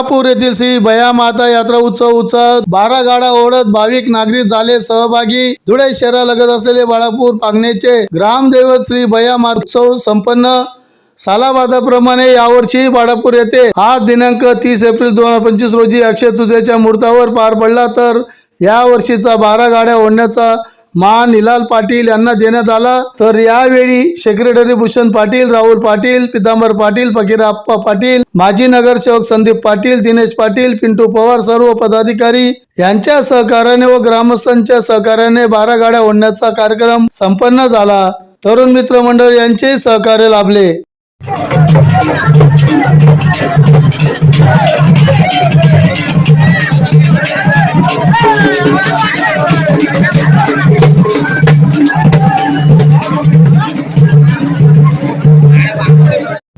बाळापूर येथील श्री भया माता यात्रा उत्सव उत्सव बारा गाडा ओढत भाविक नागरिक झाले. सहभागी धुळे शहरालगत असलेले बाळापूर पागणेचे ग्रामदैवत श्री भया माता उत्सव संपन्न. सालाबादाप्रमाणे यावर्षी बाळापूर येथे आज दिनांक तीस एप्रिल दोन हजार पंचवीस रोजी अक्षय तृतीयेच्या मुहूर्तावर पार पडला. तर या वर्षीचा बारा गाड्या ओढण्याचा मान हिलाल पाटील यांना देण्यात आला. तर यावेळी सेक्रेटरी भूषण पाटील राहुल पाटील पितांबर पाटील फकीराप्पा पाटील माजी नगरसेवक संदीप पाटील दिनेश पाटील पिंटू पवार सर्व पदाधिकारी यांच्या सहकार्याने व ग्रामस्थांच्या सहकार्याने बारा गाड्या ओढण्याचा कार्यक्रम संपन्न झाला. तरुण मित्र मंडळ यांचे सहकार्य लाभले.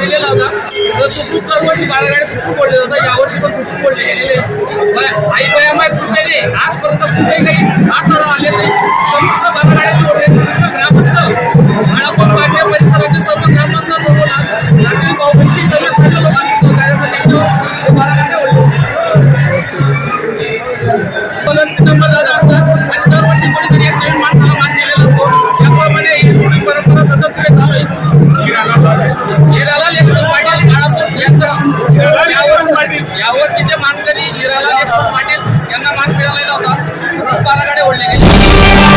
दिलेला होता. तर सुखरूप दरवर्षी बारागाड्या सुखरूप ओढले जातात यावर्षी पण सुखरूप ओढले गेलेले आई बयामाय कुठे आजपर्यंत कुठेही काही अडथळा मानकरी मान मिळालेला होता. बाराकडे ओढले गेले.